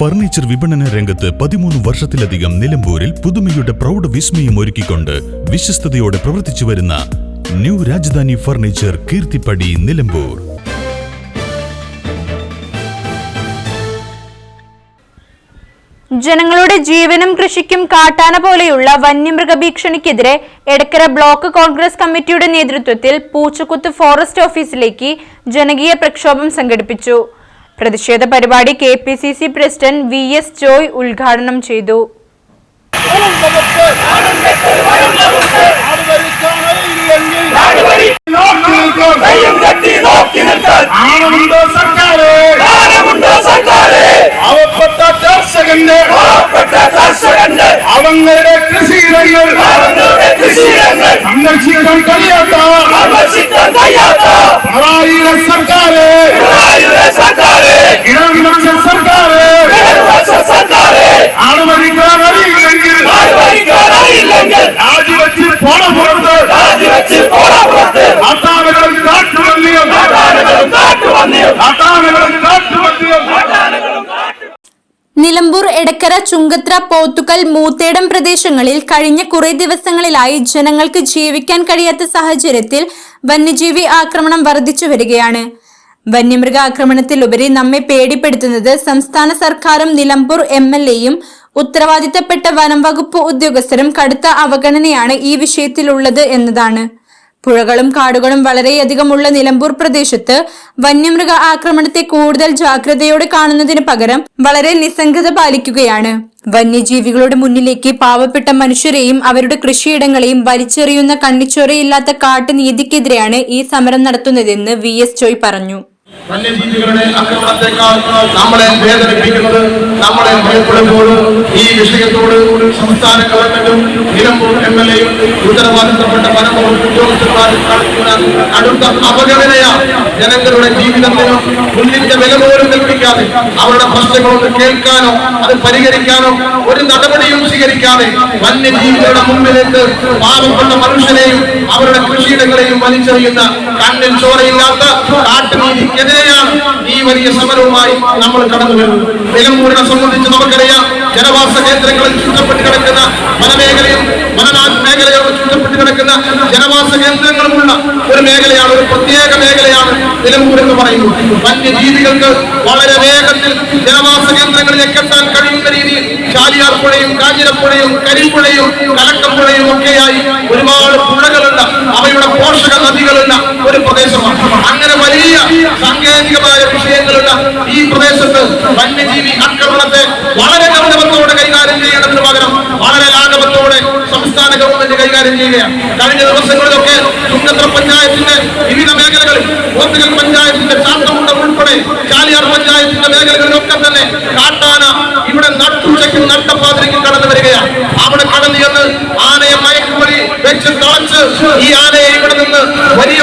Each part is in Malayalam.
ഫർണിച്ചർ വിപണന രംഗത്ത് പതിമൂന്ന് വർഷത്തിലധികം നിലമ്പൂരിൽ പുതുമയുടെ പ്രൗഢ വിസ്മയം ഒരുക്കിക്കൊണ്ട് വിശ്വസ്തയോടെ പ്രവർത്തിച്ചു വരുന്ന ന്യൂ രാജധാനി ഫർണിച്ചർ കീർത്തിപ്പടി നിലമ്പൂർ. ജനങ്ങളുടെ ജീവനും കൃഷിക്കും കാട്ടാന പോലെയുള്ള വന്യമൃഗ ഭീഷണിക്കെതിരെ എടക്കര ബ്ലോക്ക് കോൺഗ്രസ് കമ്മിറ്റിയുടെ നേതൃത്വത്തിൽ പൂച്ചക്കുത്ത് ഫോറസ്റ്റ് ഓഫീസിലേക്ക് ജനകീയ പ്രക്ഷോഭം സംഘടിപ്പിച്ചു. പ്രതിഷേധ പരിപാടി K P C C president V S Joy ഉദ്ഘാടനം ചെയ്തു. അവങ്ങളുടെ കൃഷി ഇടങ്ങൾ കൃഷിയിടങ്ങൾ സംരക്ഷിക്കാൻ കഴിയാത്ത പിണറായിയുടെ സർക്കാര് നിലമ്പൂർ എടക്കര ചുങ്കത്ര പോത്തുക്കൽ മൂത്തേടം പ്രദേശങ്ങളിൽ കഴിഞ്ഞ കുറേ ദിവസങ്ങളിലായി ജനങ്ങൾക്ക് ജീവിക്കാൻ കഴിയാത്ത സാഹചര്യത്തിൽ വന്യജീവി ആക്രമണം വർദ്ധിച്ചു വരികയാണ്. വന്യമൃഗ ആക്രമണത്തിലുപരി നമ്മെ പേടിപ്പെടുത്തുന്നത് സംസ്ഥാന സർക്കാരും നിലമ്പൂർ എം എൽ എയും. ഉത്തരവാദിത്തപ്പെട്ട വനം വകുപ്പ് ഉദ്യോഗസ്ഥരും കടുത്ത അവഗണനയാണ് ഈ വിഷയത്തിലുള്ളത് എന്നതാണ്. പുഴകളും കാടുകളും വളരെയധികമുള്ള നിലമ്പൂർ പ്രദേശത്ത് വന്യമൃഗ ആക്രമണത്തെ കൂടുതൽ ജാഗ്രതയോടെ കാണുന്നതിന് പകരം വളരെ നിസ്സംഗത പാലിക്കുകയാണ്. വന്യജീവികളുടെ മുന്നിലേക്ക് പാവപ്പെട്ട മനുഷ്യരെയും അവരുടെ കൃഷിയിടങ്ങളെയും വലിച്ചെറിയുന്ന കണ്ണിച്ചോരയില്ലാത്ത കാട്ടുനീതിക്കെതിരെയാണ് ഈ സമരം നടത്തുന്നതെന്ന് വി. എസ്. ജോയ് പറഞ്ഞു. വന്യജീവികളുടെ ആക്രമണത്തെക്കാൾ നമ്മളെ വേദനിപ്പിക്കുന്നത് നമ്മളെ ഭയപ്പെടുമ്പോൾ ഈ വിഷയത്തോട് സംസ്ഥാന ഗവൺമെന്റും നിലമ്പൂർ എം എൽ എയും ഉത്തരവാദിത്തപ്പെട്ട വനംവകുപ്പ് ഉദ്യോഗസ്ഥന്മാരും കാണിക്കുന്ന അടുത്ത അവഗണനയാണ് ജനങ്ങളുടെ ജീവിതത്തിനും മുന്നിന്റെ വില പോലും കൽപ്പിക്കാതെ അവരുടെ പ്രശ്നങ്ങളൊന്ന് കേൾക്കാനോ അത് പരിഹരിക്കാനോ ഒരു നടപടിയും സ്വീകരിക്കാതെ വന്യജീവികളുടെ മുമ്പിലേക്ക് പാവപ്പെട്ട മനുഷ്യരെയും അവരുടെ കൃഷിയിടങ്ങളെയും വലിച്ചെറിയുന്ന കണ്ണിൽ ചോരയില്ലാത്ത കാട്ടുനീതിക്കെതിരെയാണ് ഈ വലിയ സമരവുമായി നമ്മൾ കടന്നു വരുന്നത്. നിലമ്പൂരിനെ സംബന്ധിച്ച് നമുക്കറിയാം ജനവാസ കേന്ദ്രങ്ങളിൽ ചുറ്റപ്പെട്ട് കിടക്കുന്ന വനമേഖലയും വനനാട് മേഖലയോട് ചുറ്റപ്പെട്ട് കിടക്കുന്ന ജനവാസ കേന്ദ്രങ്ങളുമുള്ള ഒരു മേഖലയാണ് ഒരു പ്രത്യേക മേഖലയാണ് നിലമ്പൂർ എന്ന് പറയുന്നത്. വന്യജീവികൾക്ക് വളരെ വേഗത്തിൽ ജനവാസ കേന്ദ്രങ്ങളിലേക്ക് എത്താൻ കഴിയുന്ന രീതിയിൽ ചാലിയാർ പുഴയും കാഞ്ഞിരപ്പുഴയും കരിമ്പുഴയും കലക്കപ്പുഴയും ഒക്കെയായി ഒരുപാട് പുഴകളുണ്ട്. അവയുടെ പോഷക നദികളുള്ള ഒരു പ്രദേശമാണ്. അങ്ങനെ വലിയ സാങ്കേതികമായ വിഷയങ്ങളുള്ള ഈ പ്രദേശത്ത് വന്യജീവി ആക്രമണത്തെ വളരെ ഗൗരവത്തോടെ കൈകാര്യം ചെയ്യേണ്ടതിന് പകരം വളരെ ലാഘവത്തോടെ സംസ്ഥാന ഗവൺമെന്റ് കൈകാര്യം ചെയ്യുകയാണ്. കഴിഞ്ഞ ദിവസങ്ങളിലൊക്കെ ചുങ്കത്ര പഞ്ചായത്തിന്റെ വിവിധ മേഖലകളിൽ ഓത്തുകൽ പഞ്ചായത്തിന്റെ ചാത്തമുണ്ട ഉൾപ്പെടെ ചാലിയാർ പഞ്ചായത്തിന്റെ മേഖലകളിലൊക്കെ തന്നെ കാട്ടാന ഇവിടെ നട്ടുച്ചയ്ക്കും നട്ടപ്പാതിരിക്കും കടന്നു വരികയാണ്. അവിടെ കടന്നു ചെന്ന് ആനയെ മയക്കുമൊഴി വെച്ച് തളച്ച് ഈ ആനയെ ഇവിടെ നിന്ന് വലിയ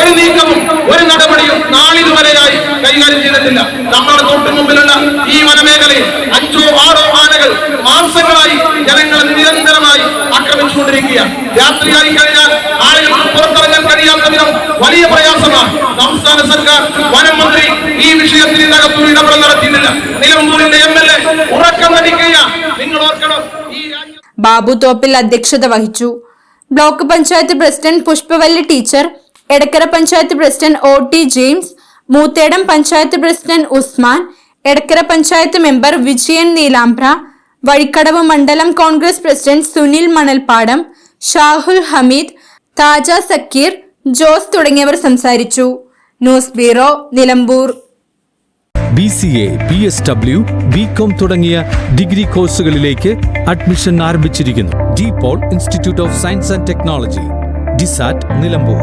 ഒരു നീക്കവും ഒരു നടപടിയും നാളിതുവരെയായി കൈകാര്യം ചെയ്തിട്ടില്ല. നമ്മുടെ തൊട്ടു മുമ്പിലുള്ള ഈ വനമേഖലയിൽ അഞ്ചോ ആറോ ആനകൾ മാസങ്ങളായി ജനങ്ങളെ നിരന്തരമായി ആക്രമിച്ചുകൊണ്ടിരിക്കുകയാണ്. രാത്രിയായി കഴിഞ്ഞാൽ ആളുകൾക്ക് പുറത്തിറങ്ങാൻ കഴിയാത്ത വിധം വലിയ പ്രയാസമാണ്. സംസ്ഥാന സർക്കാർ വനം മന്ത്രി ഈ വിഷയത്തിൽ ഇതിനകത്തൊരു ഇടപെടൽ നടത്തിയിട്ടില്ല. നിലമ്പൂരിന്റെ എം എൽ എ ഉറക്കം നടിക്കുകയാണ്. നിങ്ങൾ ഓർക്കണം? ബാബു തോപ്പിൽ അധ്യക്ഷത വഹിച്ചു. Block panchayat president Pushpavalli teacher Edakkara panchayat president O T James Moothedam panchayat president Usman Edakkara panchayat member Vijayan Neelambra Vazhikkadavu മണ്ഡലം കോൺഗ്രസ് പ്രസിഡന്റ് സുനിൽ മണൽപ്പാടം ഷാഹുൽ ഹമീദ് താജ സക്കീർ ജോസ് തുടങ്ങിയവർ സംസാരിച്ചു. News bureau Nilambur. B C A B S W B com തുടങ്ങിയ ഡിഗ്രി കോഴ്സുകളിലേക്ക് അഡ്മിഷൻ ആരംഭിച്ചിരിക്കുന്നു. D Paul institute of science and technology DiSAT Nilambur.